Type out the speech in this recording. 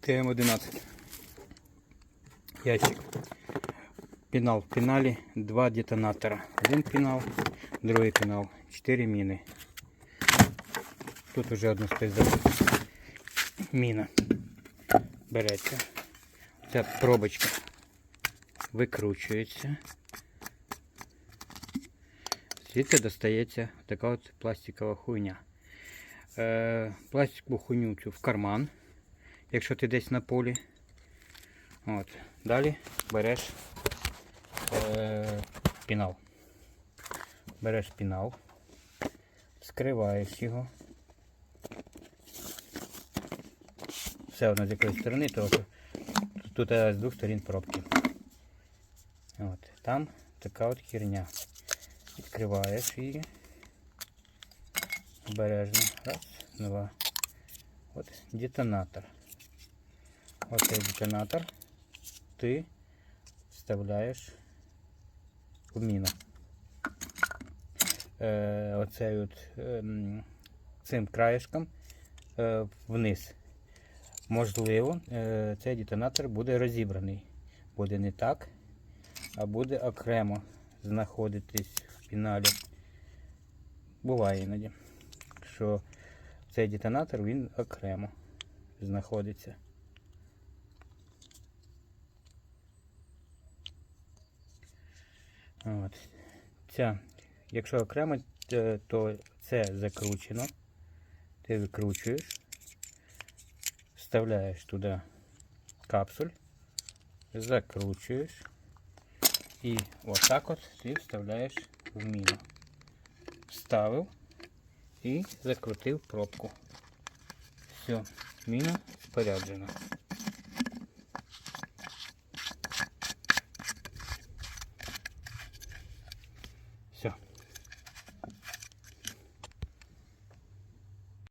ТМ-11. Ящик. Пінал в піналі, два детонатора. Один пінал, другий пінал. Чотири міни. Тут вже одна стоїть міна. Береться. Ця пробочка викручується. Звідти достається така от пластикова хуйня. Е, пластикову хуйню в карман, якщо ти десь на полі. От. Далі береш е, пінал. Береш пінал, скриваєш його. Все одно з якоїсь сторони, що тут е, з двох сторін пробки. От. Там така от херня. Відкриваєш її. Обережно. Раз, два. От детонатор. Оцей детонатор ти вставляєш в міну. Е, оцей от, ем, цим краєшком е, вниз. Можливо, е, цей детонатор буде розібраний. Буде не так, а буде окремо знаходитись в піналі. Буває іноді, що цей детонатор він окремо знаходиться. От. Ця, якщо окремо, е, то це закручено. Ти викручуєш, вставляєш туди капсуль, закручуєш і отак от ти вставляєш в міну. Вставив і закрутив пробку. Все, міна споряджена.